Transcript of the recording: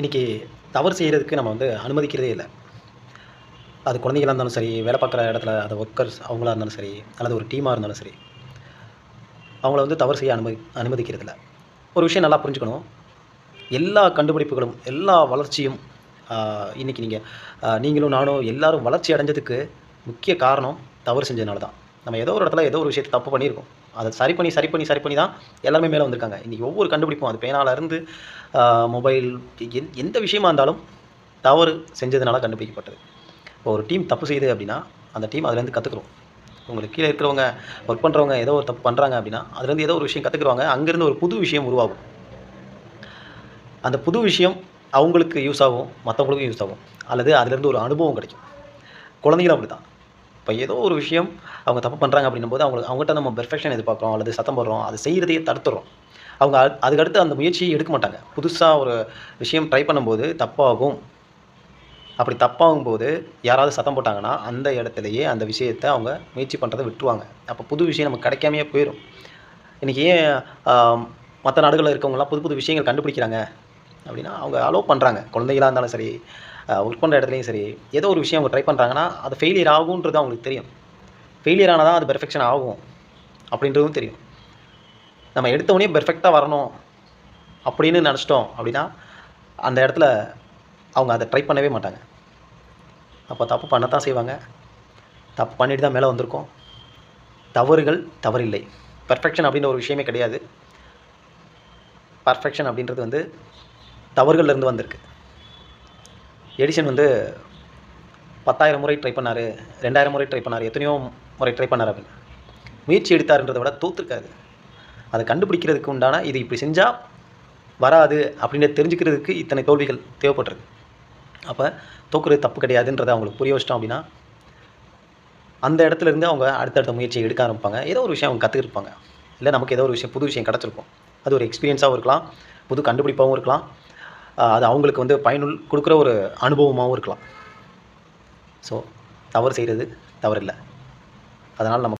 இன்றைக்கி தவறு செய்கிறதுக்கு நம்ம வந்து அனுமதிக்கிறதே இல்லை. அது குழந்தைங்களா இருந்தாலும் சரி வேலை பார்க்குற இடத்துல அது ஒர்க்கர்ஸ் அவங்களா இருந்தாலும் சரி அல்லது ஒரு டீமாக இருந்தாலும் சரி அவங்கள வந்து தவறு செய்ய அனுமதி அனுமதிக்கிறதில்ல ஒரு விஷயம் நல்லா புரிஞ்சுக்கணும். எல்லா கண்டுபிடிப்புகளும் எல்லா வளர்ச்சியும் இன்றைக்கி நீங்கள் நீங்களும் நானும் எல்லாரும் வளர்ச்சி அடைஞ்சதுக்கு முக்கிய காரணம் தவறு செஞ்சதுனால தான் நம்ம ஏதோ ஒரு இடத்துல ஏதோ ஒரு விஷயத்தை தப்பு பண்ணியிருக்கோம். அதை சரி பண்ணி சரி பண்ணி சரி பண்ணி தான் எல்லாருமே மேலே வந்திருக்காங்க. இன்றைக்கி ஒவ்வொரு கண்டுபிடிப்பும் அது பேனாலேருந்து மொபைல் எந் எந்த விஷயமா இருந்தாலும் தவறு செஞ்சதுனால கண்டுபிடிக்கப்பட்டது. இப்போ ஒரு டீம் தப்பு செய்யுது அப்படின்னா அந்த டீம் அதுலேருந்து கற்றுக்குறோம் உங்களுக்கு கீழே இருக்கிறவங்க ஒர்க் பண்ணுறவங்க ஏதோ ஒரு தப்பு பண்ணுறாங்க அப்படின்னா அதுலேருந்து ஏதோ ஒரு விஷயம் கற்றுக்குருவாங்க அங்கேருந்து ஒரு புது விஷயம் உருவாகும். அந்த புது விஷயம் அவங்களுக்கு யூஸ் ஆகும் மற்றவங்களுக்கும் யூஸ் ஆகும். அல்லது அதுலேருந்து ஒரு அனுபவம் கிடைக்கும். குழந்தைங்களும் அப்படி தான் இப்போ ஏதோ ஒரு விஷயம் அவங்க தப்பு பண்ணுறாங்க அப்படின்னும் போது அவங்களுக்கு அவங்ககிட்ட நம்ம பெர்ஃபெக்ஷன் எதிர்பார்க்குறோம் அல்லது சத்தம் போடுறோம் அதை செய்கிறதையே தடுத்துறோம். அவங்க அதுக்கடுத்து அந்த முயற்சியை எடுக்க மாட்டாங்க. புதுசாக ஒரு விஷயம் ட்ரை பண்ணும்போது தப்பாகும். அப்படி தப்பாகும் போது யாராவது சத்தம் போட்டாங்கன்னா அந்த இடத்துலையே அந்த விஷயத்தை அவங்க முயற்சி பண்ணுறதை விட்டுருவாங்க. அப்போ புது விஷயம் நமக்கு கிடைக்காமையே போயிடும் இன்றைக்கி ஏன் மற்ற நாடுகளில் இருக்கவங்களாம் புது புது விஷயங்கள் கண்டுபிடிக்கிறாங்க? அப்படின்னா அவங்க அலோவ் பண்ணுறாங்க குழந்தைகளாக இருந்தாலும் சரி ஒர்க் பண்ணுற இடத்துலையும் சரி ஏதோ ஒரு விஷயம் அவங்க ட்ரை பண்ணுறாங்கன்னா அது ஃபெயிலியர் ஆகுன்றது அவங்களுக்கு தெரியும். ஃபெயிலியர் ஆனால் தான் அது பெர்ஃபெக்ஷன் ஆகும் அப்படின்றதும் தெரியும். நம்ம எடுத்தவொடனே பெர்ஃபெக்டாக வரணும் அப்படின்னு நினச்சிட்டோம் அப்படின்னா அந்த இடத்துல அவங்க அதை ட்ரை பண்ணவே மாட்டாங்க. அப்போ தப்பு பண்ணத்தான் செய்வாங்க. தப்பு பண்ணிட்டு தான் மேலே வந்திருக்கோம். தவறுகள் தவறில்லை. பெர்ஃபெக்ஷன் அப்படின்ற ஒரு விஷயமே கிடையாது. பர்ஃபெக்ஷன் அப்படின்றது வந்து தவறுகள்லேருந்து வந்திருக்கு. எடிஷன் வந்து பத்தாயிரம் முறை ட்ரை பண்ணார் ரெண்டாயிரம் முறை ட்ரை பண்ணார் எத்தனையோ முறை ட்ரை பண்ணார் அப்படின்னு. முயற்சி எடுத்தாருன்றதை விட தோத்துருக்காரு. அதை கண்டுபிடிக்கிறதுக்கு உண்டான இது இப்படி செஞ்சால் வராது அப்படின்னு தெரிஞ்சுக்கிறதுக்கு இத்தனை தோல்விகள் தேவைப்பட்டிருக்கு. அப்போ தோக்குறது தப்பு கிடையாதுன்றதை அவங்களுக்கு புரிய வச்சிட்டோம் அப்படின்னா அந்த இடத்துலேருந்து அவங்க அடுத்தடுத்த முயற்சியை எடுக்க ஆரம்பிப்பாங்க. ஏதோ ஒரு விஷயம் அவங்க கற்றுக்கிருப்பாங்க இல்லை நமக்கு ஏதோ ஒரு விஷயம் புது விஷயம் கிடச்சிருக்கும். அது ஒரு எக்ஸ்பீரியன்ஸாகவும் இருக்கலாம் புது கண்டுபிடிப்பாகவும் இருக்கலாம். அது அவங்களுக்கு வந்து பயனுள் கொடுக்குற ஒரு அனுபவமாகவும் இருக்கலாம். ஸோ தவறு செய்கிறது தவறில்லை. அதனால் நம்ம